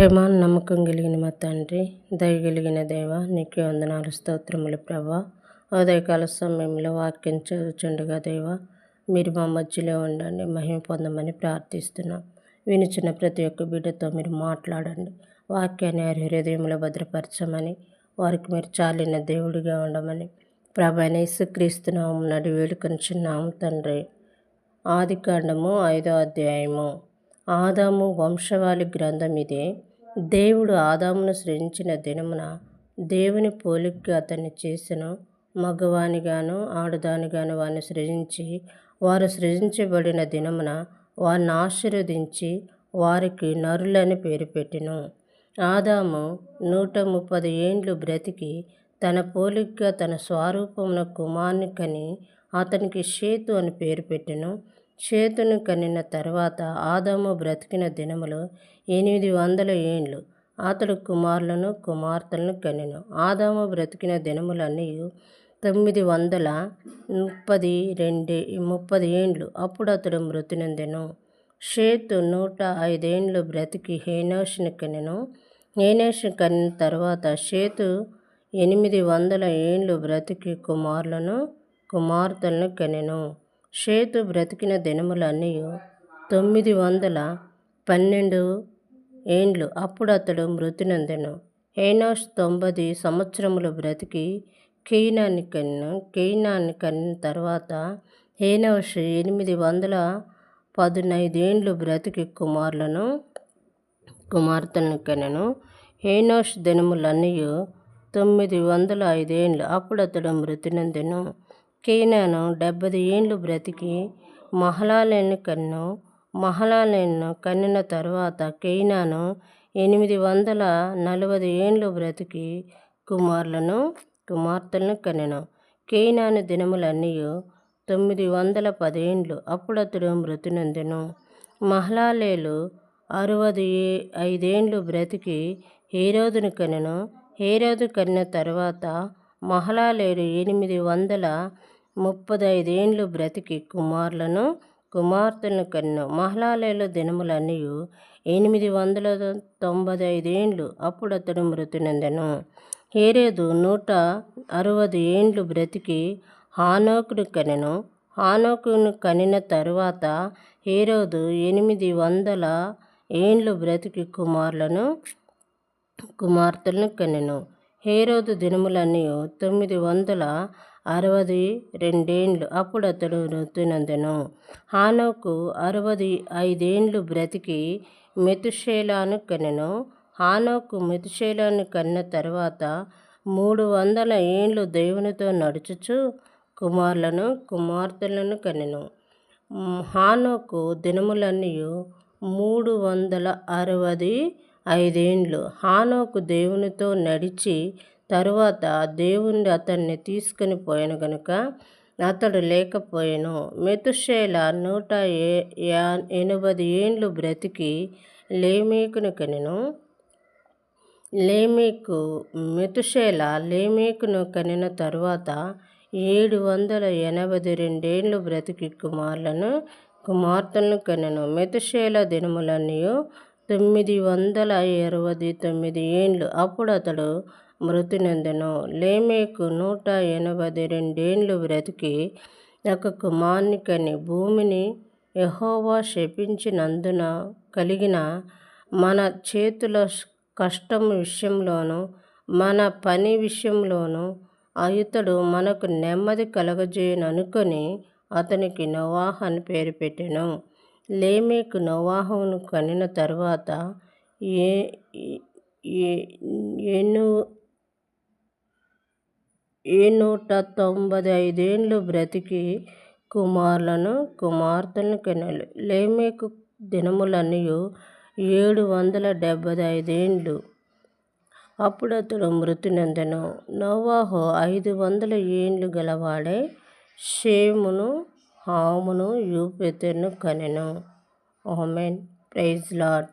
ప్రేమ నమ్మకం కలిగిన మా తండ్రి దయగలిగిన దేవ నీకే వందనాలు స్తోత్రములు ప్రభా. ఉదయకాల సమయంలో వాక్యం చదువుచుండగా దేవ మీరు మా మధ్యలో ఉండండి మహిమ పొందమని ప్రార్థిస్తున్నాం. వినిచిన ప్రతి ఒక్క బిడ్డతో మీరు మాట్లాడండి. వాక్యాన్ని వారి హృదయంలో భద్రపరచమని వారికి మీరు చాలిన దేవుడిగా ఉండమని. ప్రభాని యేసుక్రీస్తునామం నడి వేడుకొనిచున్నాము తండ్రి. ఆది కాండము ఐదో అధ్యాయము. ఆదాము వంశవాళి గ్రంథం ఇదే. దేవుడు ఆదామును సృజించిన దినమున దేవుని పోలికగా అతన్ని చేసిన మగవానిగాను ఆడదానిగాను వారిని సృజించి వారు సృజించబడిన దినమున వారిని ఆశీర్వదించి వారికి నరులని పేరు పెట్టెను. ఆదాము నూట ముప్పది ఏండ్లు బ్రతికి తన పోలికగా తన స్వరూపమున కుమార్ని కని అతనికి షేతు అని పేరు పెట్టెను. చేతును కనిన తర్వాత ఆదాము బ్రతికిన దినములు ఎనిమిది వందల ఏండ్లు. అతడు కుమారులను కుమార్తెలను కనెను. ఆదాము బ్రతికిన దినములన్నీ తొమ్మిది వందల ముప్పది రెండు ముప్పది ఏండ్లు. అప్పుడు అతడు మృతినందెను షేతు నూట ఐదేండ్లు బ్రతికి హేనోష్ని కనెను. హేనోష్ కనిన తర్వాత షేతు ఎనిమిది వందల ఏండ్లు బ్రతికి కుమారులను కుమార్తెలను కనెను. షేతు బ్రతికిన దినములన్నీ తొమ్మిది వందల పన్నెండు ఏండ్లు. అప్పుడు అతడు మృతినందెను హేనోష్ తొంభై సంవత్సరములు బ్రతికి కెయినాన్ని కన్ను కెయినాన్ని కన్న తర్వాత హేనోష్ ఎనిమిది వందల పదునైదేండ్లు బ్రతికి కుమారులను కుమార్తెను కనెను. హేనోష్ దినములన్నీ తొమ్మిది వందల ఐదేండ్లు అప్పుడు అతడు మృతినందెను కేనాను డెబ్బది ఏండ్లు బ్రతికి మహలాలేను కన్ను మహలాలేను కన్నిన తరువాత కేనాను ఎనిమిది వందల నలభై ఏండ్లు బ్రతికి కుమారులను కుమార్తెలను కనెను కేనాను దినములన్నీ తొమ్మిది వందల పదేండ్లు అప్పుడతడు మృతినందెను మహలాలేలు అరవది ఐదేండ్లు బ్రతికి హేరోదును కనెను హేరోదు కన్న తర్వాత మహలాలేడు ఎనిమిది వందల ముప్పదైదేండ్లు బ్రతికి కుమారులను కుమార్తెను కన్ను. మహలాలేలు దినములన్నీ ఎనిమిది వందల తొంభై ఐదేండ్లు అప్పుడు అతడు మృతినందెను? హేరేదు నూట అరవది ఏండ్లు బ్రతికి హానోకును కనెను హానోకును కనిన తరువాత హేరోదు ఎనిమిది వందల ఏండ్లు బ్రతికి కుమారులను కుమార్తెలను కనెను హేరోదు దినములన్నీ తొమ్మిది వందల అరవది రెండేండ్లు. అప్పుడు అతడు నొత్తునందెను హానోకు అరవది ఐదేండ్లు బ్రతికి మెతుషేలాను కనెను. హానోకు మెతుషేలాను కన్న తర్వాత మూడు వందల ఏండ్లు దేవునితో నడుచుచు కుమారులను కుమార్తెలను కనెను. హానోకు దినములన్నీ మూడు వందల అరవది ఐదేండ్లు. హానోకు దేవునితో నడిచి తరువాత దేవుణ్ణి అతన్ని తీసుకుని పోయాను గనుక అతడు లేకపోయాను. మెతుషేల నూట ఎనభై ఏండ్లు బ్రతికి లేమేకును కనెను. లేమేకు మెతుషేల లేమేకును కనిన తరువాత ఏడు వందల ఎనభై రెండేండ్లు బ్రతికి కుమారులను కుమార్తెలను కనెను. మెతుషేల దినములన్నీ తొమ్మిది వందల ఇరవై తొమ్మిది ఏండ్లు. అప్పుడు అతడు మృతినందెను లేమేకు నూట ఎనభై రెండేండ్లు బ్రతికి ఒక కుమార్ని కని భూమిని యహోవా శపించినందున కలిగిన మన చేతుల కష్టం విషయంలోనూ మన పని విషయంలోనూ ఇతడు మనకు నెమ్మది కలగజేయను అనుకొని అతనికి నోవాహ అని పేరు పెట్టెను. లేమేక్ నోవాహును కనిన తర్వాత ఏ ఎను ఏ నూట తొంభై ఐదేండ్లు బ్రతికి కుమారులను కుమార్తెలను కనెను లేమేకు దినములన్నీ ఏడు వందల డెబ్బై ఐదేండ్లు అప్పుడు అతడు మృతి నందెను నోవాహు ఐదు వందల ఏండ్లు గలవాడే షేమును హామును యూపెతెను కనెను. ఓమెన్ ప్రైజ్ లాడ్